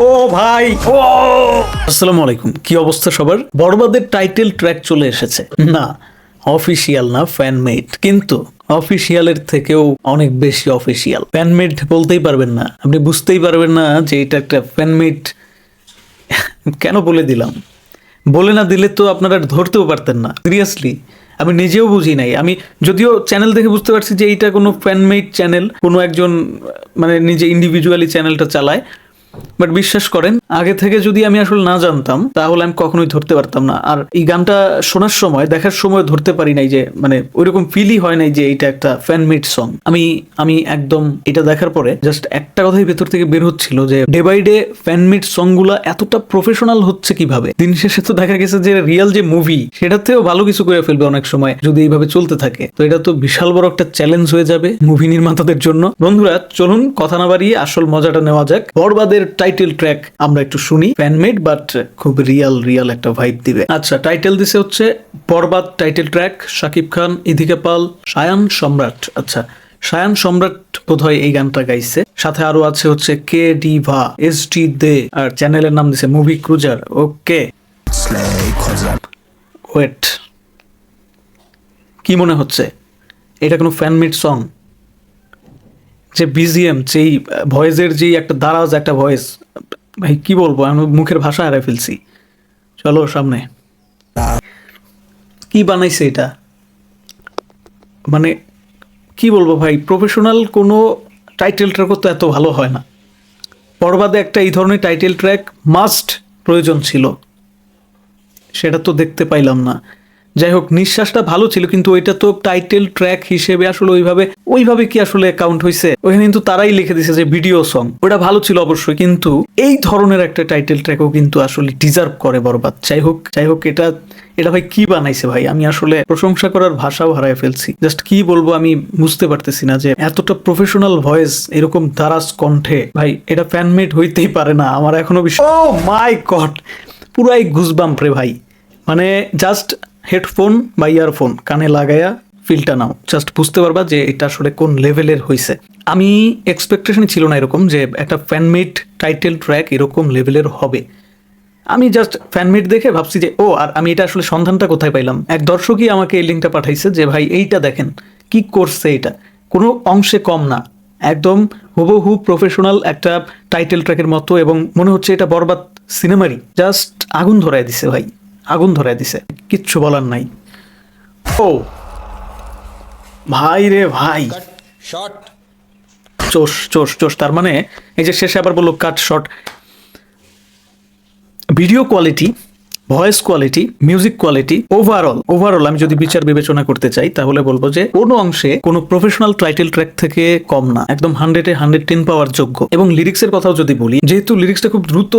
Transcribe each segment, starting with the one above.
ও ভাই, ও। আসসালামু আলাইকুম। কি অবস্থা সবার? বরবাদের টাইটেল ট্র্যাক চলে এসেছে। না অফিসিয়াল না ফ্যানমেড কিন্তু অফিসিয়ালের থেকেও অনেক বেশি অফিসিয়াল ফ্যানমেড বলতেই পারবেন না। আপনি বুঝতেই পারবেন না যে এটা একটা ফ্যানমেড কেন বলে দিলাম? বলে না দিলে তো আপনারা ধরতেও পারতেন না। সিরিয়াসলি আমি নিজেও বুঝি নাই। আমি যদিও চ্যানেল দেখে বুঝতে পারছি যে এইটা কোনো ফ্যানমেড চ্যানেল কোনো একজন মানে নিজে ইন্ডিভিজুয়ালি চ্যানেলটা চালায় বাট বিশ্বাস করেন, আগে থেকে যদি আমি আসলে না জানতাম, তাহলে আমি কখনোই ধরতে পারতাম না। আর এই গানটা শোনার সময়, দেখার সময় ধরতে পারি নাই যে মানে ওইরকম ফিলই হয় নাই যে এটা একটা ফ্যানমেড সং আমি আমি একদম এটা দেখার পরে জাস্ট একটা কথাই ভেতর থেকে বের হচ্ছিল যে ডে বাই ডে ফ্যানমেড সংগুলা এতটা প্রফেশনাল হচ্ছে কীভাবে? দিন শেষে তো দেখা গেছে যে রিয়েল যে মুভি সেটাতেও ভালো কিছু করে ফেলবে অনেক সময়, যদি এইভাবে চলতে থাকে। তো এটা তো বিশাল বড় একটা চ্যালেঞ্জ হয়ে যাবে মুভি নির্মাতাদের জন্য। বন্ধুরা, চলুন কথা না বাড়িয়ে আসল মজাটা নেওয়া যাক। বরবাদের টাইটেল ট্র্যাক আমরা একটু শুনি ফ্যানমেড বাট খুব রিয়াল রিয়াল একটা ভাইব দিবে। আচ্ছা টাইটেল দিছে হচ্ছে বরবাদ টাইটেল ট্র্যাক শাকিব খান ইদিকা পাল, সায়ান সম্রাট। আচ্ছা সায়ান সম্রাট বোধহয় এই গানটা গাইছে। সাথে আরও আছে হচ্ছে কে ডি ভা এস টি দে, আর চ্যানেলের নাম দিছে মুভি ক্রুজার ওকে। ওয়েট কি মনে হচ্ছে? এটা কোনো ফ্যানমেড সং যে বিজিএম যেই ভয়েসের যেই একটা দারাজ একটা ভয়েস, ভাই কি বলব, আমি মুখের ভাষা হারাই ফেলছি। চলো সামনে। কি বানাইছে এটা? মানে কি বলব ভাই প্রফেশনাল কোনো টাইটেল ট্র্যাকও তো এত ভালো হয় না। পরবাদে একটা এই ধরনের টাইটেল ট্র্যাক মাস্ট প্রয়োজন ছিল। সেটা তো দেখতে পাইলাম না। যাই হোক নিঃশ্বাসটা ভালো ছিল, কিন্তু ওইটা তো টাইটেল ট্র্যাক হিসেবে আসলে ওইভাবে ওইভাবে কি আসলে অ্যাকাউন্ট হয়েছে ওখানে কিন্তু তারাই লিখে দিছে যে ভিডিও সং ওটা ভালো ছিল অবশ্যই, কিন্তু এই ধরনের একটা টাইটেল ট্র্যাকও কিন্তু আসলে ডিজার্ভ করে বরবাদ। যাই হোক যাই হোক এটা এটা ভাই কি বানাইছে ভাই? আমি আসলে প্রশংসা করার ভাষাও হারায় ফেলছি। জাস্ট কি বলব, আমি বুঝতে পারতেছি না যে এতটা প্রফেশনাল ভয়েস এরকম দারাজ কণ্ঠে, ভাই, এটা ফ্যানমেড হইতেই পারে না, আমার এখনও বিশ্বাস ও মাই গড পুরাই গুজবাম্প রে ভাই। মানে জাস্ট হেডফোন বা ইয়ারফোন কানে লাগায়া ফিলটা নাও। জাস্ট বুঝতে পারবা যে এটা আসলে কোন লেভেলের হয়েছে আমি এক্সপেকটেশন ছিল না এরকম যে একটা ফ্যানমেড টাইটেল ট্র্যাক এরকম লেভেলের হবে। আমি জাস্ট ফ্যানমেড দেখে ভাবছি যে, ও, আর আমি এটা আসলে সন্ধানটা কোথায় পাইলাম? এক দর্শকই আমাকে এই লিঙ্কটা পাঠাইছে যে, ভাই, এইটা দেখেন, কি করছে এটা? কোনো অংশে কম না। একদম হুবহু প্রফেশনাল একটা টাইটেল ট্র্যাকের মতো এবং মনে হচ্ছে এটা বরবাদ সিনেমারই জাস্ট আগুন ধরায় দিছে ভাই। আগুন ধরাই দিছে। কিচ্ছু বলার নাই। ও ভাই রে ভাই। শর্ট চোষ চোষ চোষ তার মানে এই যে শেষে আবার বলল cut shot video quality voice quality, music quality overall overall আমি যদি বিচার বিবেচনা করতে চাই, তাহলে বলব যে কোনো অংশে কোনো প্রফেশনাল টাইটেল ট্র্যাক থেকে কম না। একদম হান্ড্রেডে হান্ড্রেড টেন পাওয়ার যোগ্য। এবং লিরিক্সের কথাও যদি বলি, যেহেতু লিরিক্সটা খুব দ্রুত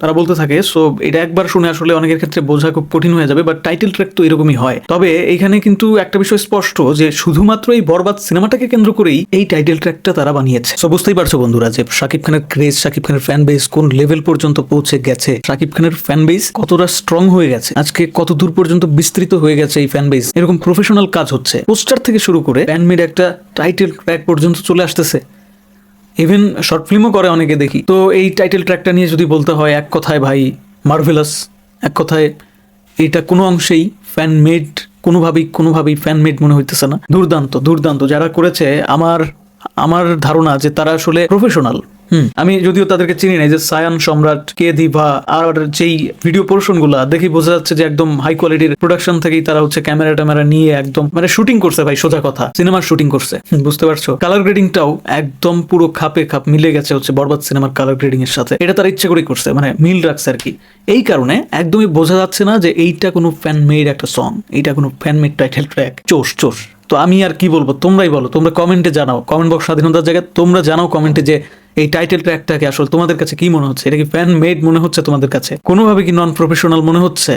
তারা বলতে থাকে সো এটা একবার শুনে আসলে অনেকের ক্ষেত্রে বোঝা খুব কঠিন হয়ে যাবে বাট টাইটেল ট্র্যাক তো এরকমই হয়। তবে এখানে কিন্তু একটা বিষয় স্পষ্ট, যে শুধুমাত্র এই বরবাদ সিনেমাটাকে কেন্দ্র করেই এই টাইটেল ট্র্যাকটা তারা বানিয়েছে। সো বুঝতেই পারছ বন্ধুরা যে শাকিব খানের ক্রেজ শাকিব খানের ফ্যান বেস কোন লেভেল পর্যন্ত পৌঁছে গেছে, শাকিব খানের ফ্যান বেস কতটা স্ট্রং হয়ে গেছে। আজকে কত দূর পর্যন্ত বিস্তৃত হয়ে গেছে এই ফ্যান বেস এরকম প্রফেশনাল কাজ হচ্ছে। পোস্টার থেকে শুরু করে ফ্যান মেড একটা টাইটেল ট্র্যাক পর্যন্ত চলে আসতেছে। ইভেন শর্ট ফিল্মও করে অনেকে দেখি। তো এই টাইটেল ট্র্যাকটা নিয়ে যদি বলতে হয়, এক কথায় ভাই মার্ভেলাস এক কথায় এটা কোনো অংশেই ফ্যান মেড কোনোভাবেই কোনোভাবেই ফ্যান মেড মনে হইতেছে না। দুর্দান্ত দুর্দান্ত। যারা করেছে, আমার আমার ধারণা যে তারা আসলে প্রফেশনাল আমি যদিও তাদেরকে চিনি না এই যে সায়ান সম্রাট, কে দিভা, আর যেই ভিডিও পোর্শনগুলা দেখি বোঝা যাচ্ছে যে একদম হাই কোয়ালিটির প্রোডাকশন থেকেই তারা হচ্ছে ক্যামেরা ট্যামেরা নিয়ে একদম মানে শুটিং করছে ভাই, সোজা কথা। সিনেমার শুটিং করছে বুঝতে পারছ? কালার গ্রেডিংটাও একদম পুরো খাপে খাপ মিলে গেছে হচ্ছে বরবাদ সিনেমার কালার গ্রেডিং এর সাথে। এটা তারা ইচ্ছে করেই করছে মানে মিল রাখছে আর কি। এই কারণে একদমই বোঝা যাচ্ছে না যে এইটা কোনো ফ্যান মেড একটা সং এইটা কোনো ফ্যান মেড টাইটেল ট্র্যাক চোষ চোষ তো আমি আর কি বলব, তোমরাই বলো, তোমরা কমেন্টে জানাও। কমেন্ট বক্স স্বাধীনতার জায়গায় তোমরা জানাও কমেন্টে যে এই টাইটেল ট্র্যাকটাকে আসলে তোমাদের কাছে কি মনে হচ্ছে? এটা কি ফ্যান মেড মনে হচ্ছে তোমাদের কাছে? কোনোভাবে কি নন প্রফেশনাল মনে হচ্ছে?